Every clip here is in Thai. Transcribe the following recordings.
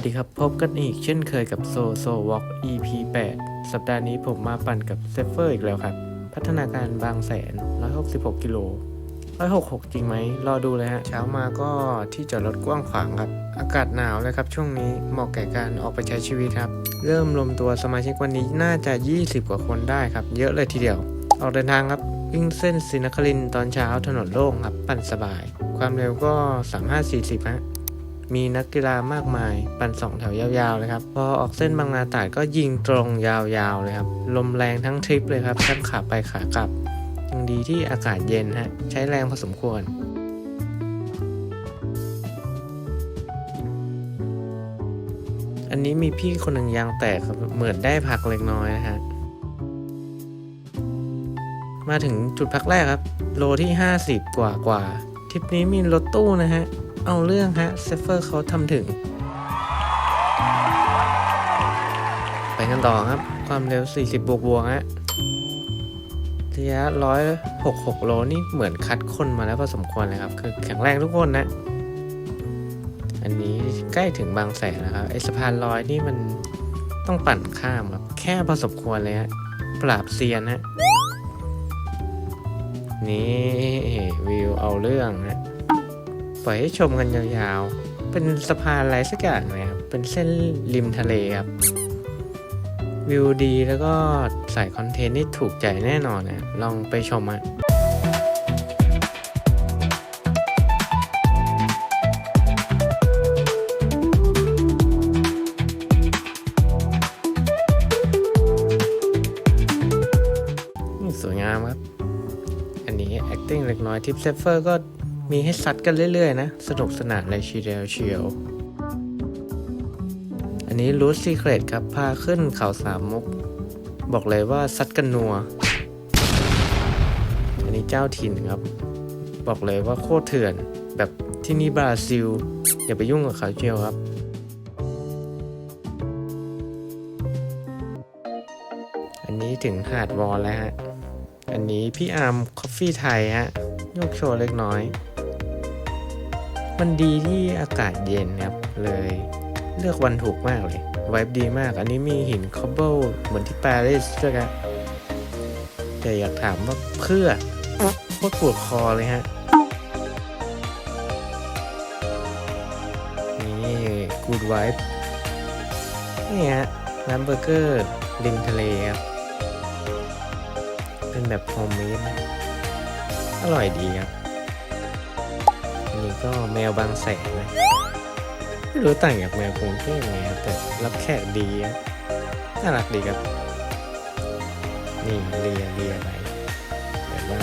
ัสดีครับ พบกันอีกเช่นเคยกับโซโซวอล์ก EP 8 สัปดาห์นี้ผมมาปั่นกับเซฟเฟอร์อีกแล้วครับ พัฒนาการบางแสน 166 กิโล 166 จริงไหม รอดูเลยฮะ เช้ามาก็ที่จอดรถกว้างขวางครับ อากาศหนาวเลยครับ ช่วงนี้เหมาะแก่การออกไปใช้ชีวิตครับ เริ่มรวมตัวสมาชิกวันนี้น่าจะ 20 กว่าคนได้ครับ เยอะเลยทีเดียว ออกเดินทางครับวิ่งเส้นศรีนครินตอนเช้าถนนโล่งครับปั่นสบาย ความเร็วก็ 35-40ฮะ มีนักกีฬามากมาย ปั่นสองแถวยาวๆเลยครับ พอออกเส้นบางนาตราดก็ยิงตรงยาวๆเลยครับ ลมแรงทั้งทริปเลยครับ ทั้งขาไปขากลับยังดีที่อากาศเย็นฮะ ใช้แรงพอสมควรอันนี้มีพี่คนหนึ่งยางแตกครับเหมือนได้พักเล็กน้อยนะฮะ มาถึงจุดพักแรกครับ โลที่ 50 กว่ากว่าทริปนี้มีรถตู้นะฮะ เอาเรื่องฮะเซฟเฟอร์เขาทำถึง ไปกันต่อครับ ความเร็ว 40 บวกบวกฮะระยะ 166 โลนี่เหมือนคัดคนมาแล้วพอสมควรเลยครับ คือแข็งแรงทุกคนนะ อันนี้ใกล้ถึงบางแสนนะครับ ไอสะพานลอยนี่มันต้องปั่นข้ามครับ แค่พอสมควรเลยฮะ ปราบเซียนฮะ นี่วิวเอาเรื่องฮะ ปล่อยให้ชมกันยาวๆ เป็นสะพานอะไรสักอย่างนะครับ เป็นเส้นริมทะเลครับ วิวดีแล้วก็ใส่คอนเทนต์นี่ถูกใจแน่นอนนะลองไปชมอะสวยงามครับ อันนี้ acting เล็กน้อยทิปเซฟเฟอร์ก็ มีให้ซัดกันเรื่อยๆนะ สนุกสนานเลยชีเดียวเชียว อันนี้รูทซีเครตครับ พาขึ้นเขาสามมุก บอกเลยว่าซัดกันนัว อันนี้เจ้าถิ่นครับ บอกเลยว่าโคตรเถื่อนแบบที่นี่บราซิล อย่าไปยุ่งกับเขาเชียวครับอันนี้ถึงหาดวอลแล้วฮะ อันนี้พี่อาร์มคอฟฟี่ไทยฮะ ยกโชว์เล็กน้อย มันดีที่อากาศเย็นครับเลยเลือกวันถูกมากเลยไวบ์ดีมาก อันนี้มีหินคอบเบิลเหมือนที่ปารีสด้วยกันแต่อยากถามว่าเพื่อโคตรปวดคอเลยฮะ นี่กูดไวท์นี่ฮะร้านเบอร์เกอร์ริมทะเลครับ เป็นแบบโฮมเมดอร่อยดีครับ ก็แมวบางแสนนะไม่รู้ต่างจากแมวกรุงเทพไงครับแต่รับแขกดีครับน่ารักดีครับ นี่เลียเลียไปแต่ว่า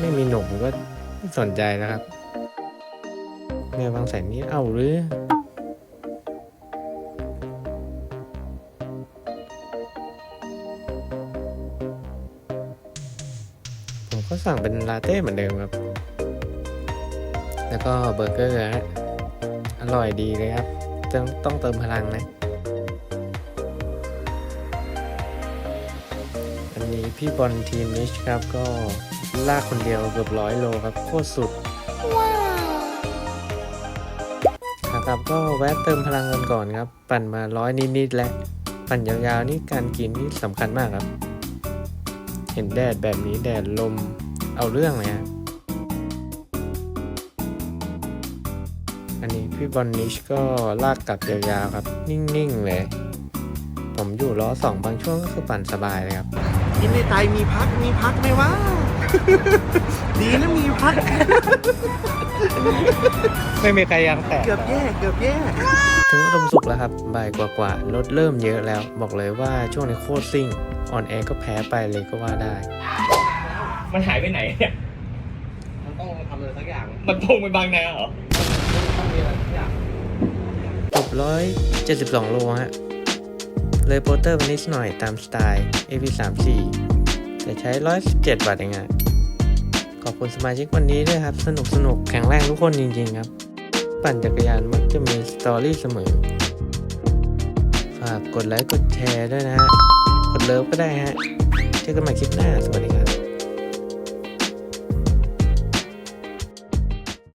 ไม่มีหนุ่มก็ไม่สนใจแล้วครับ แมวบางแสนนี่เอาหรือผมก็สั่งเป็นลาเต้เหมือนเดิมครับ แล้วก็เบอร์เกอร์ฮะอร่อยดีเลยครับต้องต้องเติมพลังนะอันนี้พี่บอลทีมนิชครับก็ลากคนเดียวเกือบร้อยโลครับโคตรสุดครับก็แวะเติมพลังกันก่อนครับ ปั่นมาร้อยนิดๆแล้วปั่นยาวๆนี่การกินนี่สำคัญมากครับ เห็นแดดแบบนี้แดดลมเอาเรื่องเลยฮะ อันนี้พี่บอลนิชก็ลากกลับยาวๆครับ นิ่งๆเลย ผมอยู่ล้อสองบางช่วงก็คือปั่นสบายเลยครับกินในไตมีพักมีพักไหมวะ ดีนะมีพัก ไม่มีใครยังแตกเกือบแย่เกือบแย่ถึงอุดมสุขแล้วครับบ่ายกว่าๆรถเริ่มเยอะแล้ว บอกเลยว่าช่วงนี้โคตรซิ่งออนแอร์ก็แพ้ไปเลยก็ว่าได้ มันหายไปไหนเนี่ย มันต้องทำอะไรสักอย่าง มันตรงไปบางนาเหรอ 672 โลฮะ เลยโปรเตอร์ไานิดหน่อยตามสไตล์ AP34 แต่ใช้ 117 บาทเองอะขอบคุณสมาชิกวันนี้ด้วยครับ สนุกสนุกแข็งแรงทุกคนจริงๆครับ ปั่นจักรยานมักจะมีสตอรี่เสมอ ฝากกดไลค์กดแชร์ด้วยนะฮะ กดเลิฟก็ได้ฮะ เจอกันใหม่คลิปหน้า สวัสดีครับ